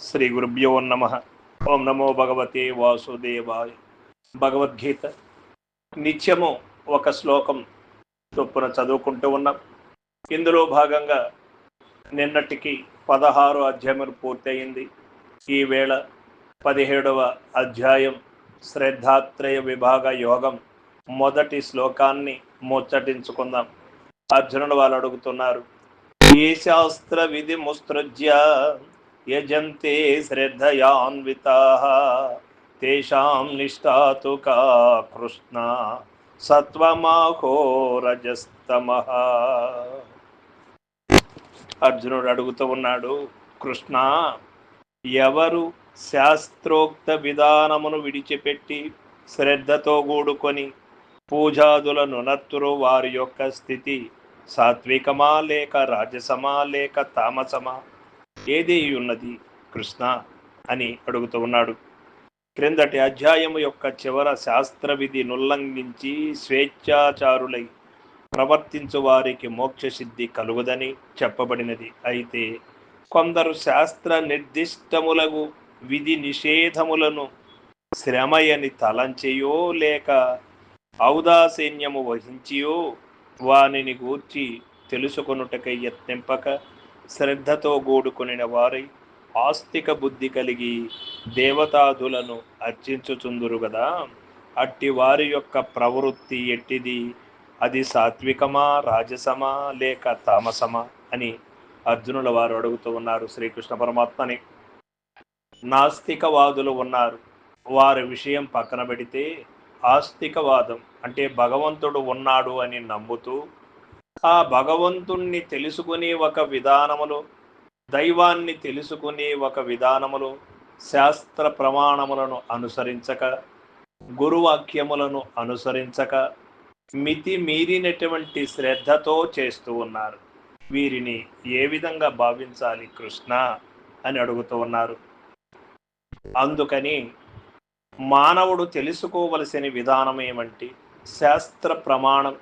శ్రీ గురుభ్యో నమ. ఓం నమో భగవతే వాసుదేవాయ. భగవద్గీత. నిత్యము ఒక శ్లోకం చొప్పున చదువుకుంటూ ఉన్నాం. ఇందులో భాగంగా నిన్నటికి పదహారు అధ్యాయములు పూర్తయింది. ఈవేళ పదిహేడవ అధ్యాయం శ్రద్ధాత్రయ విభాగ యోగం మొదటి శ్లోకాన్ని ముచ్చటించుకుందాం. అర్జునుడు వాళ్ళు అడుగుతున్నారు ఏ శాస్త్ర విధి ముస్తృజ్య యజంతే శ్రద్ధయాన్విత తేషాం నిష్ఠాతు కా కృష్ణ సత్వమాహో రజస్తమ అర్జునుడు అడుగుతూ ఉన్నాడు కృష్ణ ఎవరు శాస్త్రోక్త విధానమును విడిచిపెట్టి శ్రద్ధతో కూడుకొని పూజాదులను నత్తురు వారి యొక్క స్థితి? సాత్వికమా లేక రాజసమా లేక తామసమా? ఏది ఉన్నది కృష్ణ అని అడుగుతూ ఉన్నాడు. క్రిందటి అధ్యాయము యొక్క చివర శాస్త్ర విధి నుల్లంఘించి స్వేచ్ఛాచారులై ప్రవర్తించు వారికి మోక్ష సిద్ధి కలుగుదని చెప్పబడినది. అయితే కొందరు శాస్త్ర నిర్దిష్టములకు విధి నిషేధములను శ్రమయని తలంచియో లేక ఔదాసీన్యము వహించియో వానిని గూర్చి తెలుసుకొనుటకై యత్నింపక శ్రద్ధతో గూడుకొనిన వారై ఆస్తిక బుద్ధి కలిగి దేవతాదులను అర్చించుచుందురు కదా అట్టి వారి యొక్క ప్రవృత్తి ఎట్టిది? అది సాత్వికమా రాజసమా లేక తామసమా అని అర్జునుల వారు అడుగుతూ ఉన్నారు శ్రీకృష్ణ పరమాత్మని. నాస్తికవాదులు ఉన్నారు. వారి విషయం పక్కన పెడితే ఆస్తికవాదం అంటే భగవంతుడు ఉన్నాడు అని నమ్ముతూ ఆ భగవంతుణ్ణి తెలుసుకునే ఒక విధానములో దైవాన్ని తెలుసుకునే ఒక విధానములు శాస్త్ర ప్రమాణములను అనుసరించక గురువాక్యములను అనుసరించక మితి మీరినటువంటి శ్రద్ధతో చేస్తూ ఉన్నారు. వీరిని ఏ విధంగా భావించాలి కృష్ణ అని అడుగుతూ ఉన్నారు. అందుకని మానవుడు తెలుసుకోవలసిన విధానం ఏమంటే శాస్త్ర ప్రమాణం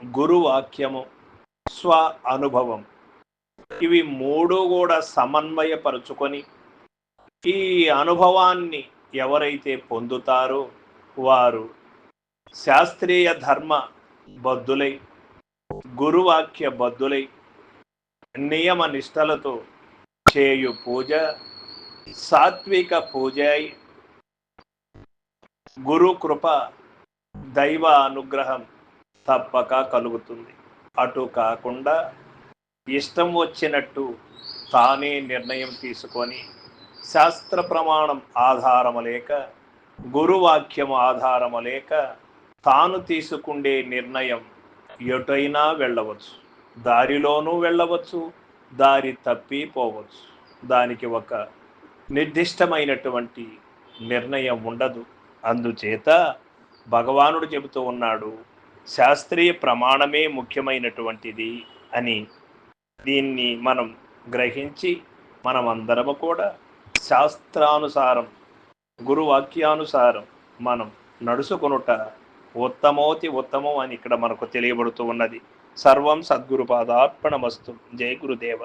గురువాక్యము స్వ అనుభవం. ఇవి మూడు కూడా సమన్వయపరుచుకొని ఈ అనుభవాన్ని ఎవరైతే పొందుతారో వారు శాస్త్రీయ ధర్మ బద్దులై గురువాక్య బద్దులై నియమ నిష్టలతో చేయు పూజ సాత్విక పూజ గురు కృప దైవ అనుగ్రహం తప్పక కలుగుతుంది. అటు కాకుండా ఇష్టం వచ్చినట్టు తానే నిర్ణయం తీసుకొని శాస్త్ర ప్రమాణం ఆధారము లేక గురువాక్యం ఆధారము లేక తాను తీసుకుండే నిర్ణయం ఎటైనా వెళ్ళవచ్చు. దారిలోనూ వెళ్ళవచ్చు దారి తప్పి పోవచ్చు. దానికి ఒక నిర్దిష్టమైనటువంటి నిర్ణయం ఉండదు. అందుచేత భగవానుడు చెబుతూ ఉన్నాడు శాస్త్రీయ ప్రమాణమే ముఖ్యమైనటువంటిది అని దీన్ని మనం గ్రహించి మనం అందరము కూడా శాస్త్రానుసారం గురువాక్యానుసారం మనం నడుచుకొనుట ఉత్తమోతి ఉత్తమం అని ఇక్కడ మనకు తెలియబడుతూ ఉన్నది. సర్వం సద్గురు పాదార్పణమస్తు జయ గురుదేవ.